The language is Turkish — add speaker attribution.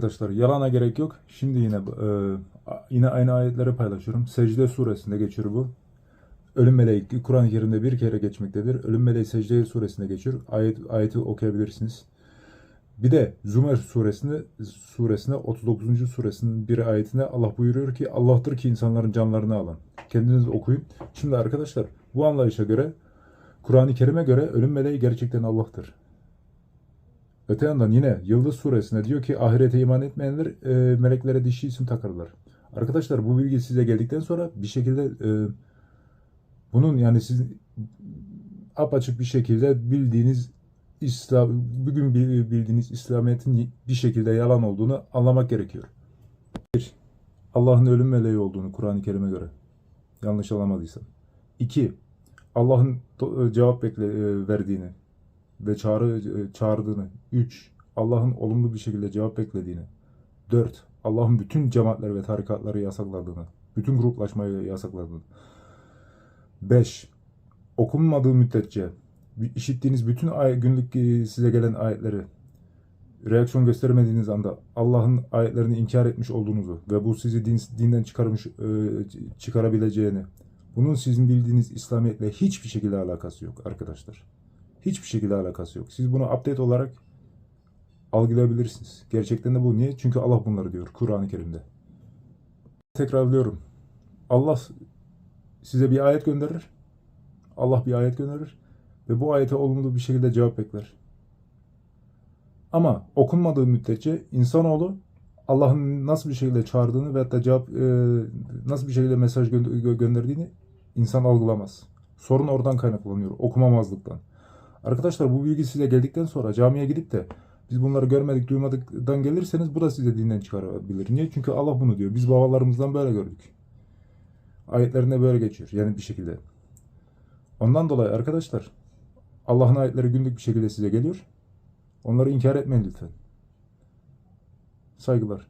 Speaker 1: Arkadaşlar yalana gerek yok. Şimdi yine e, yine aynı ayetleri paylaşıyorum. Secde suresinde geçiyor bu. Ölüm meleği Kur'an-ı Kerim'de bir kere geçmektedir. Ölüm meleği secde suresinde geçiyor. Ayet, ayeti okuyabilirsiniz. Bir de Zümer suresinde suresinde 39. suresinin bir ayetinde Allah buyuruyor ki Allah'tır ki insanların canlarını alan. Kendiniz okuyun. Şimdi arkadaşlar bu anlayışa göre Kur'an-ı Kerim'e göre ölüm meleği gerçekten Allah'tır. Öte yandan yine Yıldız suresinde diyor ki ahirete iman etmeyenler e, meleklere dişi isim takarlar. Arkadaşlar bu bilgi size geldikten sonra bir şekilde e, bunun yani siz apaçık bir şekilde bildiğiniz İslam bugün bil- bildiğiniz İslamiyet'in bir şekilde yalan olduğunu anlamak gerekiyor. Bir, Allah'ın ölüm meleği olduğunu Kur'an-ı Kerim'e göre. Yanlış anlamadıysam. İki, Allah'ın to- cevap bekle e, verdiğini ve çağrı e, çağırdığını. 3. Allah'ın olumlu bir şekilde cevap beklediğini. 4. Allah'ın bütün cemaatleri ve tarikatları yasakladığını. Bütün gruplaşmayı yasakladığını. 5. Okunmadığı müddetçe işittiğiniz bütün ay, günlük e, size gelen ayetleri reaksiyon göstermediğiniz anda Allah'ın ayetlerini inkar etmiş olduğunuzu ve bu sizi din, dinden çıkarmış e, çıkarabileceğini bunun sizin bildiğiniz İslamiyetle hiçbir şekilde alakası yok arkadaşlar. Hiçbir şekilde alakası yok. Siz bunu update olarak algılayabilirsiniz. Gerçekten de bu. Niye? Çünkü Allah bunları diyor Kur'an-ı Kerim'de. Tekrarlıyorum. Allah size bir ayet gönderir. Allah bir ayet gönderir. Ve bu ayete olumlu bir şekilde cevap bekler. Ama okunmadığı müddetçe insanoğlu Allah'ın nasıl bir şekilde çağırdığını ve hatta cevap e, nasıl bir şekilde mesaj gö- gö- gönderdiğini insan algılamaz. Sorun oradan kaynaklanıyor. Okumamazlıktan. Arkadaşlar bu bilgi size geldikten sonra camiye gidip de biz bunları görmedik duymadıktan gelirseniz bu da size dinden çıkarabilir. Niye? Çünkü Allah bunu diyor. Biz babalarımızdan böyle gördük. Ayetlerinde böyle geçiyor. Yani bir şekilde. Ondan dolayı arkadaşlar Allah'ın ayetleri günlük bir şekilde size geliyor. Onları inkar etmeyin lütfen. Saygılar.